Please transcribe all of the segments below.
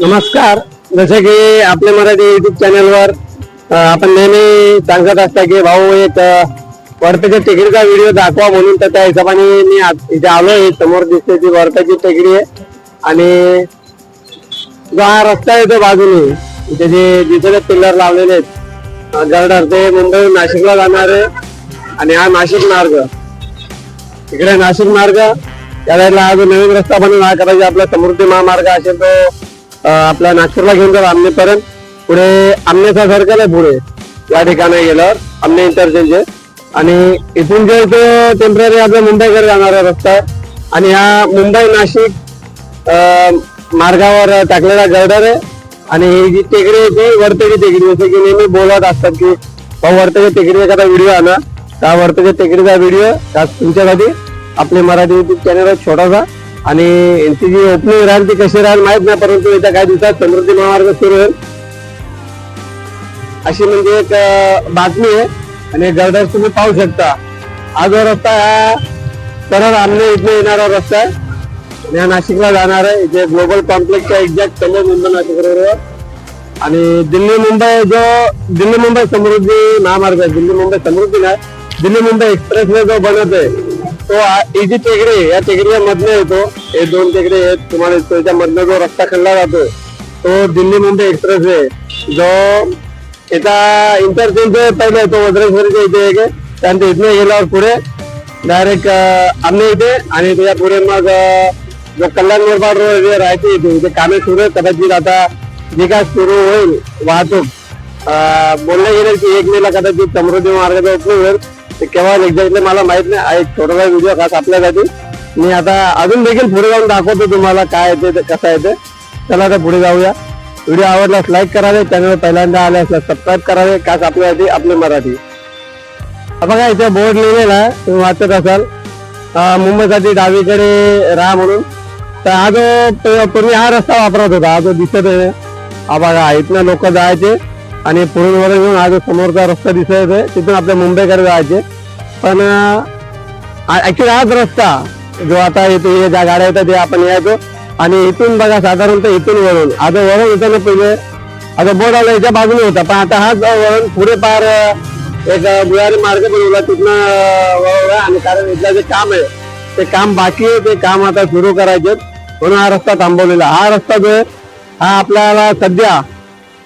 नमस्कार. जसे की आपल्या मराठी युट्यूब चॅनलवर आपण नेहमी सांगत असता की भाऊ एक अ, टेकडीचा व्हिडिओ दाखवा म्हणून तर त्या हिशोबाने मी इथे आलो आहे समोर दिसते ती वरपेची टेकडी आहे. आणि जो हा रस्ता आहे तो बाजूने इथे जे जिथे पिल्लर लावलेले आहेत. अ, गर्डर ते मुंबई नाशिकला जाणार आहे. आणि हा नाशिक मार्ग. इकडे नाशिक मार्ग. त्या वेळेला हा जो नवीन रस्ता बनवून हा करायचा आपला समृद्धी महामार्ग असेल तो आपल्या नागपूरला घेऊन जातो आमनेपर्यंत पुढे आमनेचा सर्कल आहे पुढे. या ठिकाणी गेल्यावर आमने इंटरचेंज आहे. आणि इथून जे तो टेंपररी आपल्या मुंबईकडे जाणारा रस्ता आहे. आणि हा मुंबई नाशिक मार्गावर टाकलेला गर्डर आहे. आणि ही जी टेकडी आहे ती वर्तकी टेकडी जसे की नेहमी बोलत असतात की भाऊ वर्तकी टेकडी एखादा व्हिडिओ आणा. त्या वर्तकी टेकडीचा व्हिडिओ त्यात तुमच्यासाठी? आपले मराठी युट्यूब चॅनल छोटासा. आणि यांची जी ओपनिंग राहील ती कशी राहील माहीत नाही परंतु येत्या काही दिवसात समृद्धी महामार्ग सुरू होईल. अशी म्हणजे एक बातमी आहे. आणि गर्डर तुम्ही पाहू शकता. हा जो रस्ता हा सरळ आमने इथने येणारा रस्ता आहे. आणि हा नाशिकला जाणार आहे. इथे ग्लोबल कॉम्प्लेक्सच्या एक्झॅक्ट समोर मुंबई नाशिक रोडवर आणि दिल्ली मुंबई जो दिल्ली मुंबई समृद्धी महामार्ग आहे. दिल्ली मुंबई समृद्धी नाही. दिल्ली मुंबई एक्सप्रेस वे जो बनत आहे तो इजी टेकडी या टेकडीच्या मधनं येतो. हे दोन टेकडे आहेत तुम्हाला त्याच्यामधनं जो रस्ता खणला जातो तो दिल्ली मुंबई आहे. जो इथं इंटरचेंज पहिले तो वज्रेश्वरीच्या इथे एक त्यानंतर इथनं गेल्यावर पुढे डायरेक्ट आम्ही इथे आणि त्याच्या पुढे मग जो कल्याण निर्माण रोड जे राहते इथे इथे कामे सुरू आहेत कदाचित आता जे काय सुरू होईल वाहतूक. अं, बोललं गेलं की एक मेला कदाचित समृद्धी मार्गाचा उपयोग होईल. ते केव्हा एक्झॅक्टली मला माहीत नाही. एक छोटासा व्हिडिओ खास आपल्यासाठी. मी आता अजून देखील पुढे जाऊन दाखवतो तुम्हाला काय येते ते कसं येते चला आता पुढे जाऊया. व्हिडिओ आवडल्यास लाईक करावे चॅनल पहिल्यांदा आले असल्यास सबस्क्राईब करावे खास आपल्यासाठी आपली मराठी. बघा इथे बोर्ड लिहिलेला आहे तुम्ही वाचत असाल. मुंबईसाठी डावीकडे राहा म्हणून. तर हा जो तुम्ही पूर्वी हा रस्ता वापरत होता हा जो दिसत आहे हा बघा इथनं लोक जायचे आणि पुढून वगैरे येऊन हा जो समोरचा रस्ता दिसत आहे तिथून आपल्या मुंबईकडे जायचे. पण ॲक्च्युली हाच रस्ता जो आता इथे हे ज्या गाड्या येतात ते आपण यायचो. आणि इथून बघा साधारणतः इथून वळून. आता वळून इथं ना पहिले आता बोर्ड आला याच्या बाजूने होता. पण आता हाच वळून पुढे पार एक भुयारी मार्ग बनवला तिथनं वळवला आणि कारण इथलं जे काम आहे ते काम बाकी आहे ते काम आता सुरू करायचे म्हणून हा रस्ता थांबवलेला. हा रस्ता जो आहे हा आपल्याला सध्या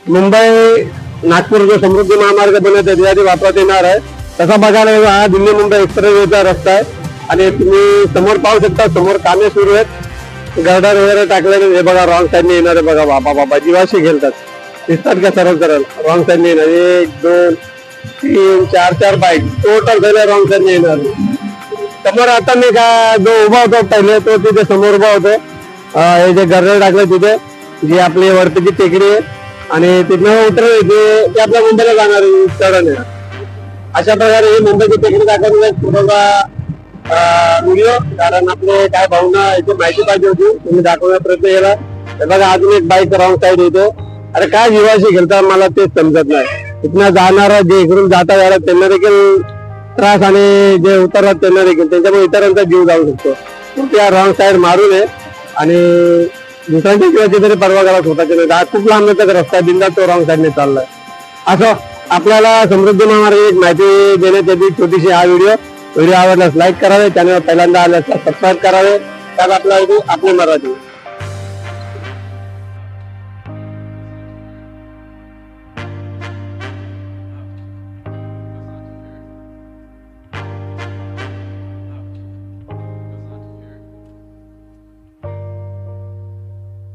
मुंबई नागपूर जो समृद्धी महामार्ग बनत आहे त्यासाठी वापरात येणार आहे. तसा बघायला हा दिल्ली मुंबई एक्सप्रेसवेचा रस्ता आहे. आणि तुम्ही समोर पाहू शकता समोर कामे सुरू आहेत. गर्डर वगैरे टाकलेले हे बघा रॉंग साईडने येणार आहे बघा बाबा बाबा जीवाशी घेतात दिसतात का सरळ सरळ? रॉंग साईडने येणार. एक दोन तीन चार चार बाईक टोटल झाले रॉंग साईडने येणार. समोर आता मी का जो उभा होतो पहिले तो तिथे समोर उभा होतो. हे जे गर्डर टाकलं तिथे जी आपली वरतीची टेकडी आहे. आणि तिथनं उतरलं ते ते आपल्या मुंबईला जाणार चढण आहे अशा प्रकारे ही मुंबईची टेकडी दाखवली आहे थोडासा व्हिडिओ कारण आपले काय भावना याची माहिती पाहिजे होती. तुम्ही दाखवण्याचा प्रयत्न केला. तर बघा अजून एक बाईक रॉंग साईड येतो. अरे काय जीवाशी खेळता मला तेच समजत नाही. तिथनं जाणारा जे इकडून जाता यायला त्यांना देखील त्रास आणि जे उतरतात त्यांना देखील त्यांच्यामुळे इतरांचा जीव जाऊ शकतो. त्या रॉंग साईड मारू नये आणि दुसऱ्यांच्या जीवाची तरी परवा करा स्वतःच्या नाही. आज खूप लांब तर रस्ता दिंदा तो रॉंग साईडने चाललाय. असं आपल्याला समृद्धी महामार्ग एक माहिती देण्यासाठी छोटीशी हा व्हिडिओ व्हिडिओ आवडल्यास लाईक करावे चॅनल पहिल्यांदा आल्यास सबस्क्राईब करावे. त्यात आपला आपले मराठी.